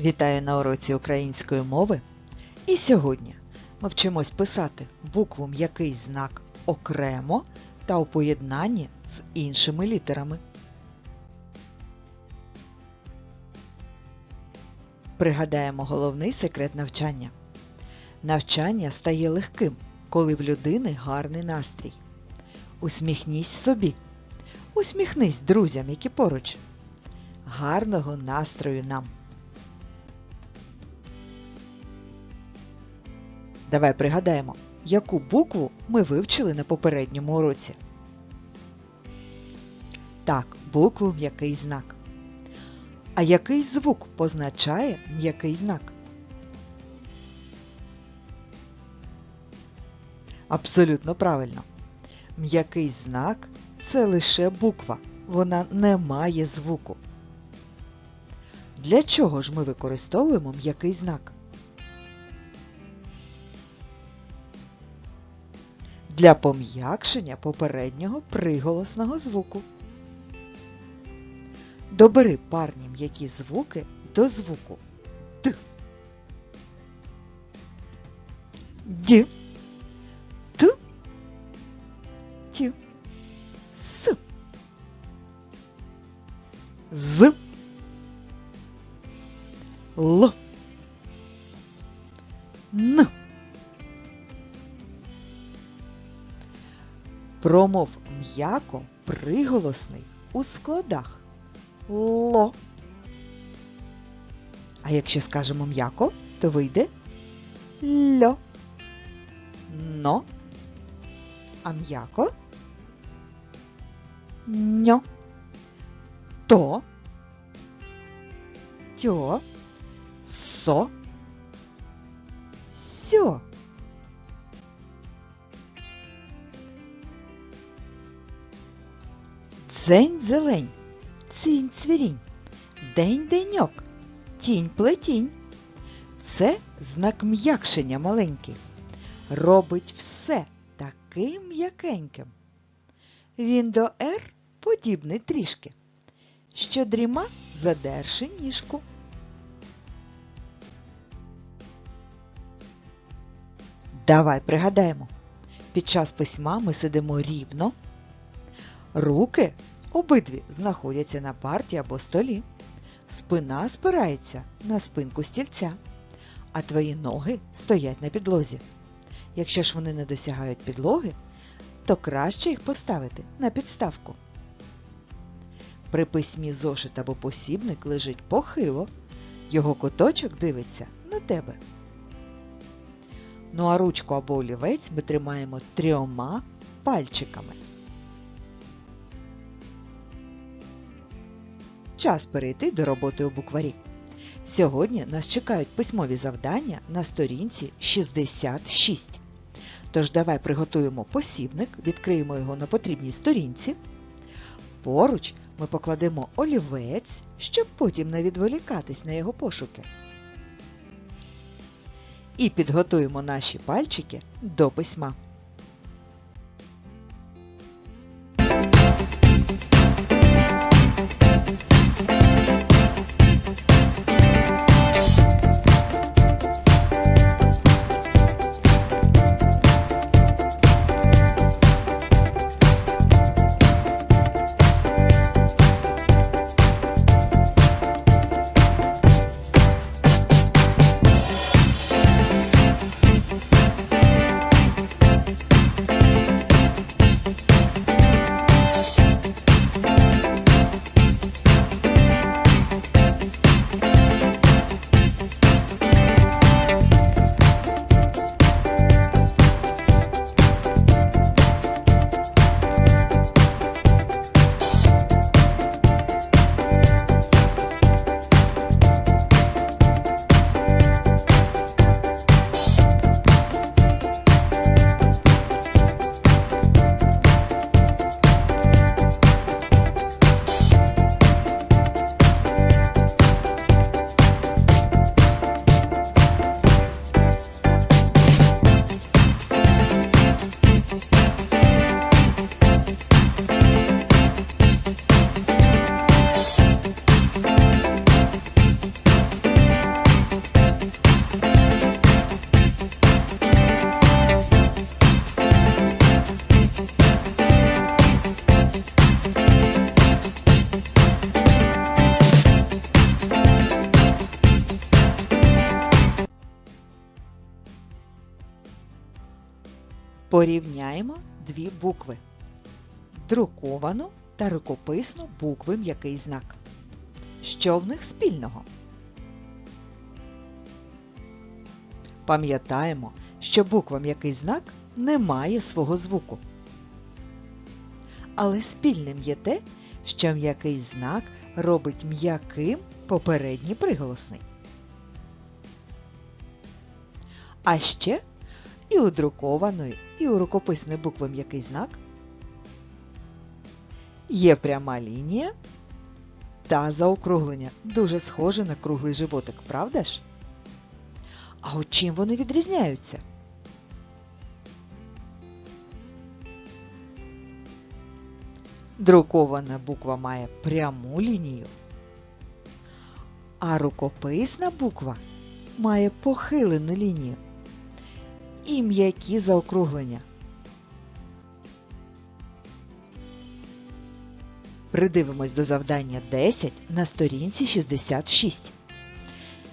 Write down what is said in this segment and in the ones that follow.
Вітаю на уроці української мови. І сьогодні ми вчимось писати букву м'який знак окремо та у поєднанні з іншими літерами. Пригадаємо головний секрет навчання. Навчання стає легким, коли в людини гарний настрій. Усміхнись собі. Усміхнись друзям, які поруч. Гарного настрою нам! Давай пригадаємо, яку букву ми вивчили на попередньому уроці. Так, букву м'який знак. А який звук позначає м'який знак? Абсолютно правильно. М'який знак це лише буква, вона не має звуку. Для чого ж ми використовуємо м'який знак? Для пом'якшення попереднього приголосного звуку. Добери парні м'які звуки до звуку Т. Д. Т. Т. С. З. Л. м'яко приголосний у складах ло. А якщо скажемо м'яко, то вийде льо. Но. А м'яко ньо. То. Тьо. Со. Дзень зелень, цінь цвірінь, день деньок, тінь плетінь. Це знак м'якшення маленький. Робить все таким м'якеньким. Він до «р» подібний трішки, що дріма задерши ніжку. Давай пригадаємо. Під час письма ми сидимо рівно. Руки обидві знаходяться на парті або столі. Спина спирається на спинку стільця, а твої ноги стоять на підлозі. Якщо ж вони не досягають підлоги, то краще їх поставити на підставку. При письмі зошит або посібник лежить похило, його куточок дивиться на тебе. Ну а ручку або олівець ми тримаємо трьома пальчиками. Час перейти до роботи у букварі. Сьогодні нас чекають письмові завдання на сторінці 66. Тож давай приготуємо посібник, відкриємо його на потрібній сторінці. Поруч ми покладемо олівець, щоб потім не відволікатись на його пошуки. І підготуємо наші пальчики до письма. Порівняємо дві букви. Друковану та рукописну букви м'який знак. Що в них спільного? Пам'ятаємо, що буква м'який знак не має свого звуку. Але спільним є те, що м'який знак робить м'яким попередній приголосний. А ще і у друкованої, і у рукописної букви м'який знак є пряма лінія та заокруглення. Дуже схоже на круглий животик, правда ж? А от чим вони відрізняються? Друкована буква має пряму лінію, а рукописна буква має похилену лінію і м'які заокруглення. Придивимось до завдання 10 на сторінці 66.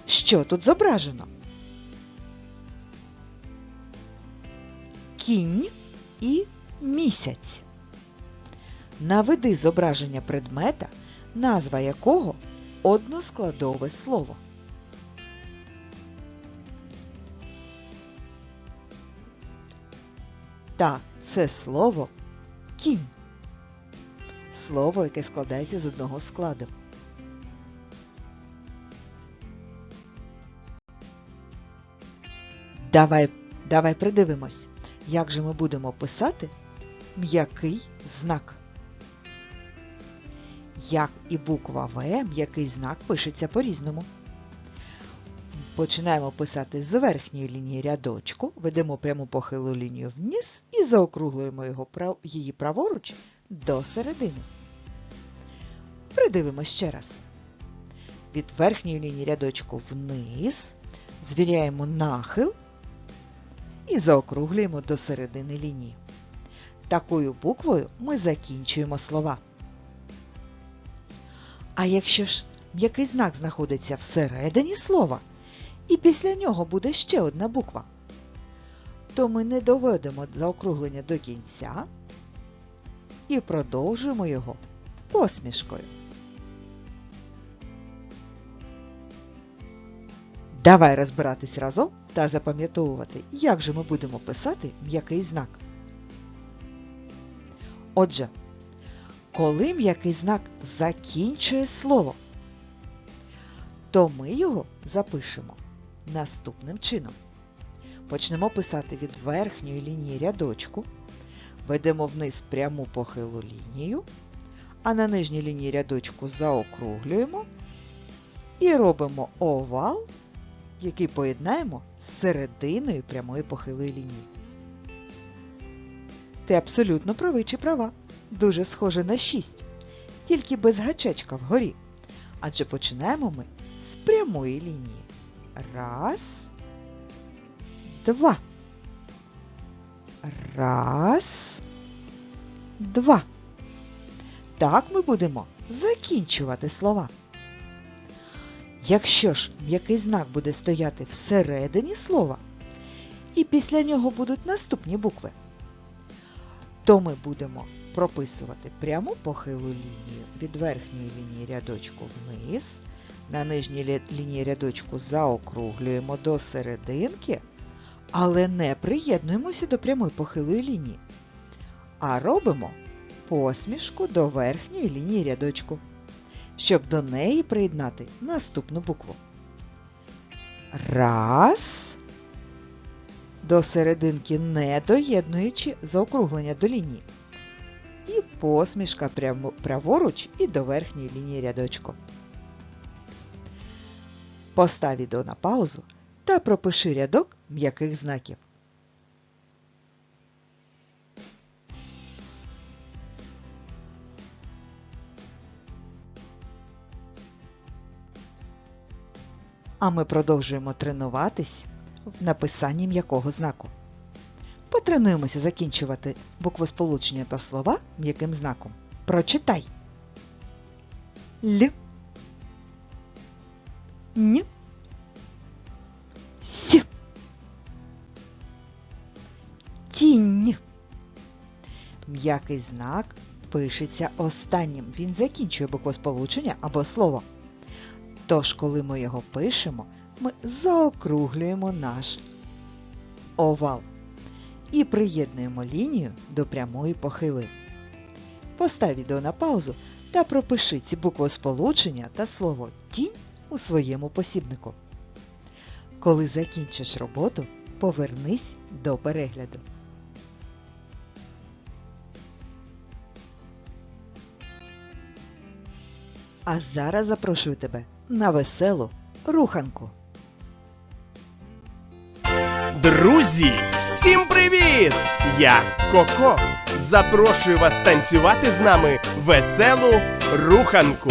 Що тут зображено? Кінь і місяць. Наведи зображення предмета, назва якого односкладове слово. Так, це слово кінь. Слово, яке складається з одного складу. Давай, давай придивимось, як же ми будемо писати м'який знак. Як і буква В, м'який знак пишеться по-різному. Починаємо писати з верхньої лінії рядочку, ведемо пряму похилу лінію вниз і заокруглюємо його, її праворуч до середини. Придивимось ще раз. Від верхньої лінії рядочку вниз, звіряємо нахил і заокруглюємо до середини лінії. Такою буквою ми закінчуємо слова. А якщо ж м'який знак знаходиться всередині слова, і після нього буде ще одна буква, то ми не доведемо заокруглення до кінця і продовжуємо його посмішкою. Давай розбиратись разом та запам'ятовувати, як же ми будемо писати м'який знак. Отже, коли м'який знак закінчує слово, то ми його запишемо наступним чином. Почнемо писати від верхньої лінії рядочку, ведемо вниз пряму похилу лінію, а на нижній лінії рядочку заокруглюємо і робимо овал, який поєднаємо з серединою прямої похилої лінії. Ти абсолютно правий чи права. Дуже схоже на 6, тільки без гачечка вгорі. Адже починаємо ми з прямої лінії. Раз, два. Раз, два. Так ми будемо закінчувати слова. Якщо ж м'який знак буде стояти всередині слова, і після нього будуть наступні букви, то ми будемо прописувати пряму похилу лінію від верхньої лінії рядочку вниз, на нижній лінії рядочку заокруглюємо до серединки, але не приєднуємося до прямої похилої лінії, а робимо посмішку до верхньої лінії рядочку, щоб до неї приєднати наступну букву. Раз. До серединки не доєднуючи заокруглення до лінії. І посмішка праворуч і до верхньої лінії рядочку. Постав відео на паузу та пропиши рядок м'яких знаків. А ми продовжуємо тренуватись в написанні м'якого знаку. Потренуємося закінчувати буквосполучення та слова м'яким знаком. Прочитай Л Н С Тінь М'який знак пишеться останнім. Він закінчує буквосполучення або слово. Тож, коли ми його пишемо, ми заокруглюємо наш овал і приєднуємо лінію до прямої похили. Постав відео на паузу та пропиши ці буквосполучення та слово тінь у своєму посібнику. Коли закінчиш роботу, повернись до перегляду. А зараз запрошую тебе на веселу руханку. Друзі, всім привіт! Я Коко. Запрошую вас танцювати з нами веселу руханку.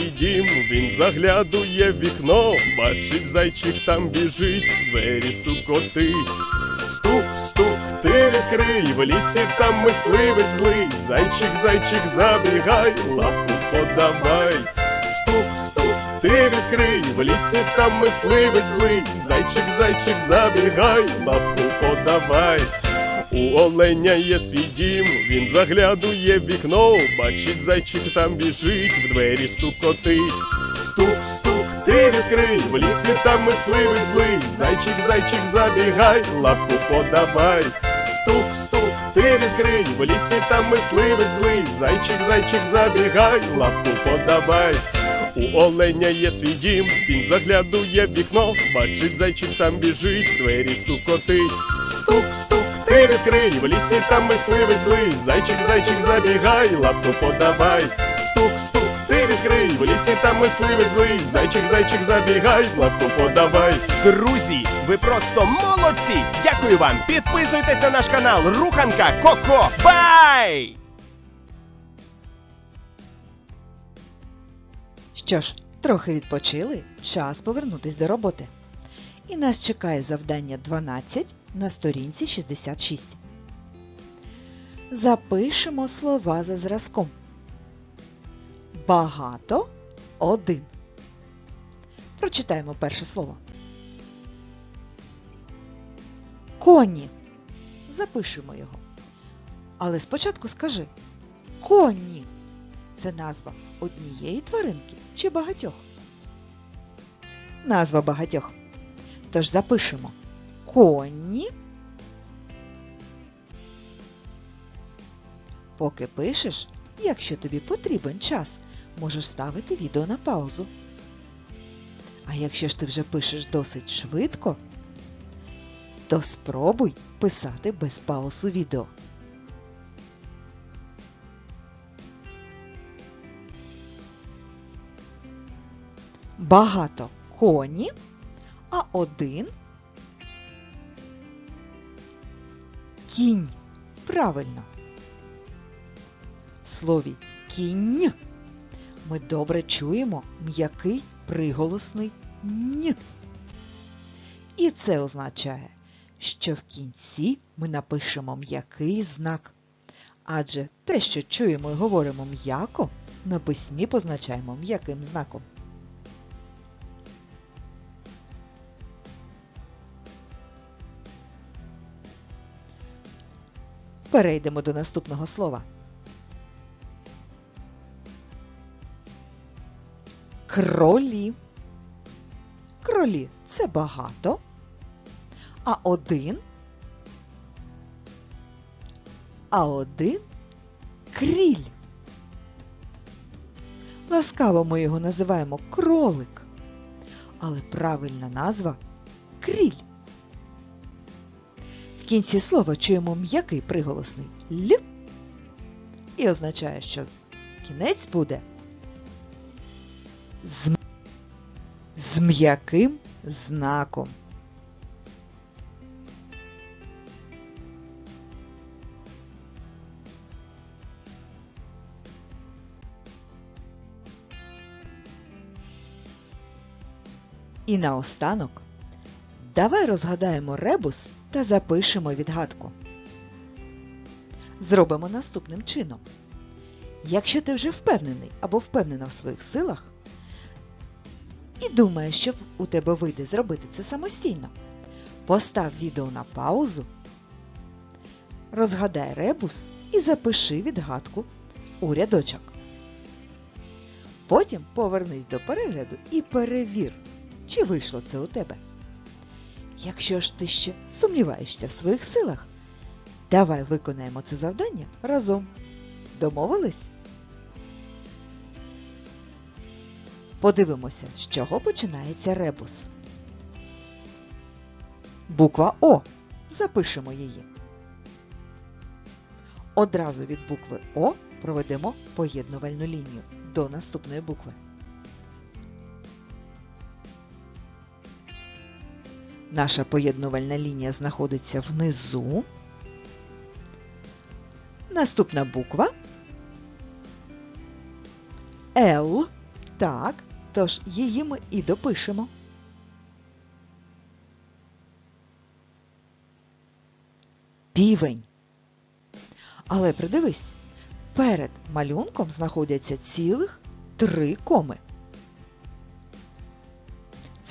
дім, він заглядує в вікно, бачить зайчик там біжить, двері стукотить. Стук, стук, ти відкрий, в лісі там мисливець злий. Зайчик, зайчик, забігай, лапку подавай. Стук, стук, ти відкрий, в лісі там мисливець злий. Зайчик, зайчик, забігай, лапку подавай. У оленя є свій дім, він заглядує в вікно, бачить зайчик там біжить, в двері стукотить. Стук, стук, ти відкрий, в лісі там мисливець злий. Зайчик, зайчик, забігай, лапку подавай. Стук, стук, ти відкрий, в лісі там мисливець злий. Зайчик, зайчик, забігай, лапку подавай. У оленя є свій дім, він заглядує в вікно, бачить зайчик там біжить, в двері стукотить. Стук, стук, ти відкрий, в лісі там мисливець злий. Зайчик, зайчик, забігай, лапку подавай. Стук, стук, ти відкрий, в лісі там мисливець злий. Зайчик, зайчик, забігай, лапку подавай. Друзі, ви просто молодці! Дякую вам! Підписуйтесь на наш канал Руханка Коко. Бай! Що ж, трохи відпочили, час повернутись до роботи. І нас чекає завдання 12 на сторінці 66. Запишемо слова за зразком. Багато один. Прочитаємо перше слово. Коні. Запишемо його. Але спочатку скажи коні. Це назва однієї тваринки чи багатьох? Назва багатьох. Тож запишемо коні. Поки пишеш, якщо тобі потрібен час, можеш ставити відео на паузу. А якщо ж ти вже пишеш досить швидко, то спробуй писати без пауз у відео. багато коні, а один кінь. Правильно. В слові кінь ми добре чуємо м'який приголосний н. І це означає, що в кінці ми напишемо м'який знак. Адже те, що чуємо і говоримо м'яко, на письмі позначаємо м'яким знаком. Перейдемо до наступного слова. Кролі. Кролі це багато. А один. А один кріль. Ласкаво ми його називаємо кролик. Але правильна назва кріль. В кінці слова чуємо м'який приголосний л і означає, що кінець буде з, з м'яким знаком. І наостанок давай розгадаємо ребус та запишемо відгадку. Зробимо наступним чином. Якщо ти вже впевнений або впевнена в своїх силах і думаєш, що у тебе вийде зробити це самостійно, постав відео на паузу, розгадай ребус і запиши відгадку у рядочок. Потім повернись до перегляду і перевір, чи вийшло це у тебе. Якщо ж ти ще сумніваєшся в своїх силах, давай виконаємо це завдання разом. Домовились? Подивимося, з чого починається ребус. Буква О. Запишемо її. Одразу від букви О проведемо поєднувальну лінію до наступної букви. Наша поєднувальна лінія знаходиться внизу. Наступна буква Л. Так, тож її ми і допишемо. Півень. Але придивись, перед малюнком знаходяться цілих три коми.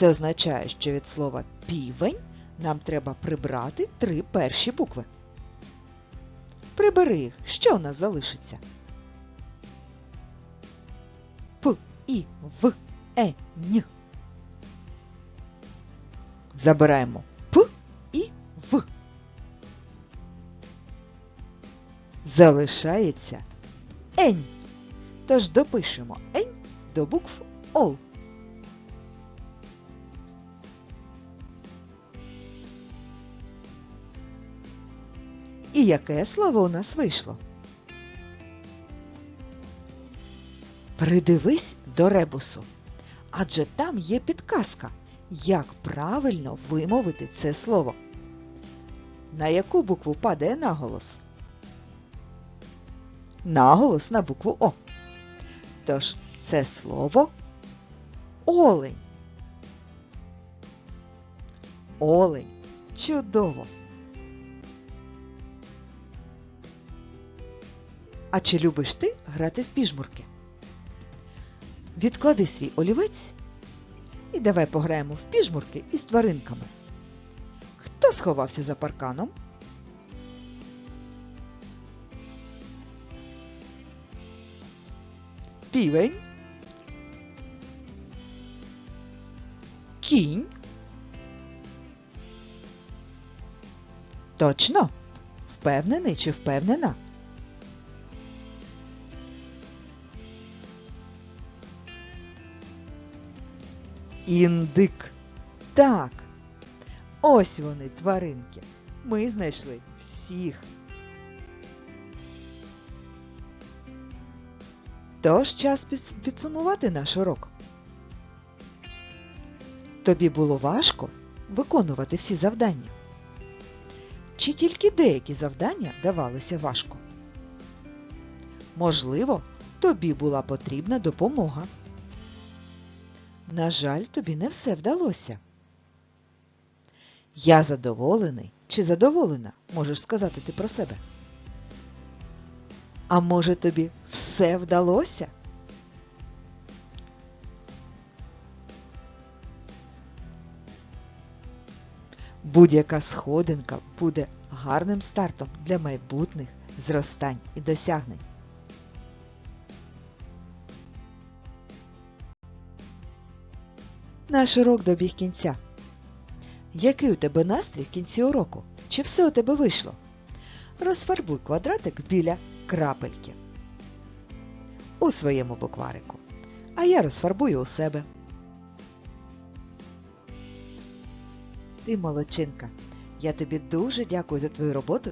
Це означає, що від слова півень нам треба прибрати три перші букви. Прибери їх, що у нас залишиться? П, І, В, Е, Н. Забираємо П і В. Залишається Ень. Тож допишемо Ень до букв Ол. І яке слово у нас вийшло? Придивись до ребусу, адже там є підказка, як правильно вимовити це слово. На яку букву падає наголос? Наголос на букву О. Тож це слово олень. Олень. Чудово! А чи любиш ти грати в піжмурки? Відклади свій олівець і давай пограємо в піжмурки із тваринками. Хто сховався за парканом? Півень. Кінь. Точно? Впевнений чи впевнена? Індик. Так. Ось вони, тваринки. Ми знайшли всіх. Тож час підсумувати наш урок. Тобі було важко виконувати всі завдання? Чи тільки деякі завдання давалися важко? Можливо, тобі була потрібна допомога. На жаль, тобі не все вдалося. Я задоволений чи задоволена, можеш сказати ти про себе. А може тобі все вдалося? Будь-яка сходинка буде гарним стартом для майбутніх зростань і досягнень. Наш урок добіг кінця. Який у тебе настрій в кінці уроку? Чи все у тебе вийшло? Розфарбуй квадратик біля крапельки у своєму букварику. а я розфарбую у себе. Ти молодчинка. Я тобі дуже дякую за твою роботу